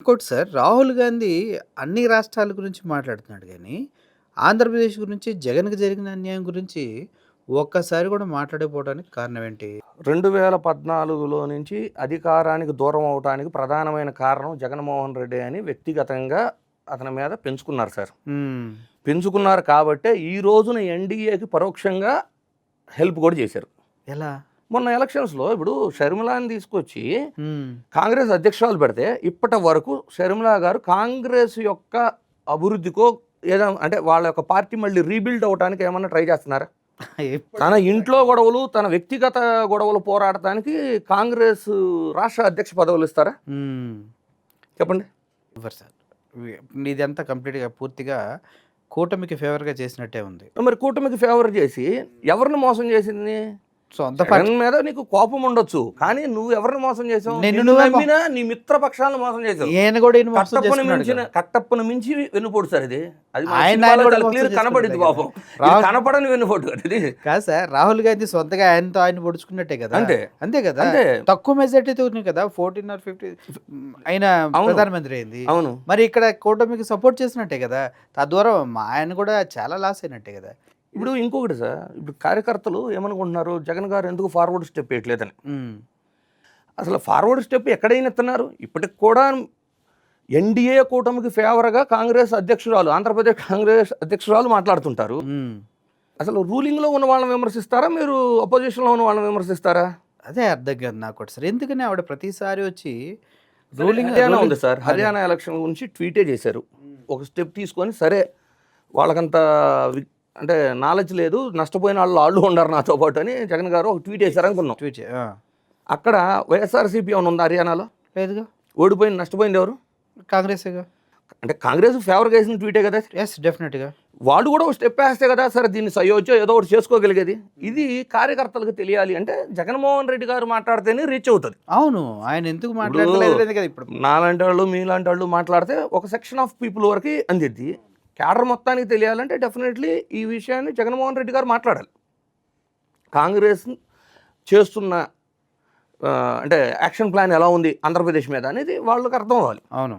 ఇంకోటి సార్ రాహుల్ గాంధీ అన్ని రాష్ట్రాల గురించి మాట్లాడుతున్నాడు కానీ ఆంధ్రప్రదేశ్ గురించి జగన్కి జరిగిన అన్యాయం గురించి ఒక్కసారి కూడా మాట్లాడకపోవడానికి కారణం ఏంటి? రెండు వేల పద్నాలుగులో నుంచి అధికారానికి దూరం అవడానికి ప్రధానమైన కారణం జగన్మోహన్ రెడ్డి అని వ్యక్తిగతంగా అతని మీద పెంచుకున్నారు సార్. పెంచుకున్నారు కాబట్టే ఈ రోజున ఎన్డీఏకి పరోక్షంగా హెల్ప్ కూడా చేశారు. ఎలా? మొన్న ఎలక్షన్స్లో ఇప్పుడు షర్మిలాని తీసుకొచ్చి. కాంగ్రెస్ అధ్యక్షురాలు పెడితే ఇప్పటి వరకు షర్మిలా గారు కాంగ్రెస్ యొక్క అభివృద్ధికో ఏదో అంటే వాళ్ళ యొక్క పార్టీ మళ్ళీ రీబిల్డ్ అవడానికి ఏమన్నా ట్రై చేస్తున్నారా? తన ఇంట్లో గొడవలు తన వ్యక్తిగత గొడవలు పోరాడటానికి కాంగ్రెస్ రాష్ట్ర అధ్యక్ష పదవులు ఇస్తారా. చెప్పండి. సార్. ఇదంతా కంప్లీట్గా పూర్తిగా కూటమికి ఫేవర్గా చేసినట్టే ఉంది. మరి కూటమికి ఫేవర్ చేసి ఎవరిని మోసం చేసింది? సొంత జగన్ మీద నీకు కోపం ఉండొచ్చు కానీ నువ్వు ఎవరిని మోసం చేసావు? నిన్ను నమ్మినా నీ మిత్ర పక్షాలను మోసం చేసావు. ఈయన కూడా కట్టప్పను మించిన. కట్టప్పను మించి వెన్నుపోటు సార్ ఇది. అది కనపడింది పాపం కనపడని వెన్నుపోటు ఇది. కాదు సార్ రాహుల్ గాంధీ సొంతగా ఆయనతో ఆయన పొడుచుకున్నట్టే కదా. అంతే. అంతే కదా. తక్కువ మెజార్టీతో కదా ఫోర్టీన్ ఆర్ ఫిఫ్టీ ఆయన. ప్రధానమంత్రి అయింది. అవును. మరి ఇక్కడ కూటమికి సపోర్ట్ చేసినట్టే కదా. తద్వారా మా ఆయన కూడా చాలా లాస్ అయినట్టే కదా. ఇప్పుడు ఇంకొకటి సార్ ఇప్పుడు కార్యకర్తలు ఏమనుకుంటున్నారు? జగన్ గారు ఎందుకు ఫార్వర్డ్ స్టెప్ వేయట్లేదని. అసలు ఫార్వర్డ్ స్టెప్ ఎక్కడైనా ఎత్తున్నారు? ఇప్పటికి కూడా ఎన్డీఏ కూటమికి ఫేవర్గా కాంగ్రెస్ అధ్యక్షురాలు ఆంధ్రప్రదేశ్ కాంగ్రెస్ అధ్యక్షురాలు మాట్లాడుతుంటారు. అసలు రూలింగ్లో ఉన్న వాళ్ళని విమర్శిస్తారా? మీరు అపోజిషన్లో ఉన్న వాళ్ళని విమర్శిస్తారా? అదే అర్థం కాదు నాకు కూడా సార్. ఎందుకని ఆవిడ ప్రతిసారి వచ్చి రూలింగ్ హర్యానా ఉంది సార్. హర్యానా ఎలక్షన్ గురించి ట్వీటే చేశారు. ఒక స్టెప్ తీసుకొని సరే వాళ్ళకంత అంటే నాలెడ్జ్ లేదు నష్టపోయిన వాళ్ళు వాళ్ళు ఉన్నారు నాతో పాటు అని జగన్ గారు ఒక ట్వీట్ చేశారు అనుకున్నాం. ట్వీట్. అక్కడ వైఎస్ఆర్సీపీ ఏమైనా ఉందా హర్యానాలో? లేదుగా. ఓడిపోయింది నష్టపోయింది ఎవరు? కాంగ్రెస్గా. అంటే కాంగ్రెస్ ఫేవర్గా వేసిన ట్వీటే కదా? ఎస్ డెఫినెట్గా వాళ్ళు కూడా ఒక స్టెప్ వేస్తే కదా సరే దీన్ని సయోధ్య ఏదో ఒకటి చేసుకోగలిగేది. ఇది కార్యకర్తలకు తెలియాలి అంటే జగన్మోహన్ రెడ్డి గారు మాట్లాడితేనే రీచ్ అవుతుంది. అవును ఆయన ఎందుకు మాట్లాడలేదు లేదు కదా ఇప్పుడు. నాలాంటి వాళ్ళు మీలాంటి వాళ్ళు మాట్లాడితే ఒక సెక్షన్ ఆఫ్ పీపుల్ వరకు అందిద్ది. క్యాడర్ మొత్తానికి తెలియాలంటే డెఫినెట్లీ ఈ విషయాన్ని జగన్మోహన్ రెడ్డి గారు మాట్లాడాలి. కాంగ్రెస్ చేస్తున్న అంటే యాక్షన్ ప్లాన్ ఎలా ఉంది ఆంధ్రప్రదేశ్ మీద అనేది వాళ్ళకి అర్థం అవ్వాలి. అవును.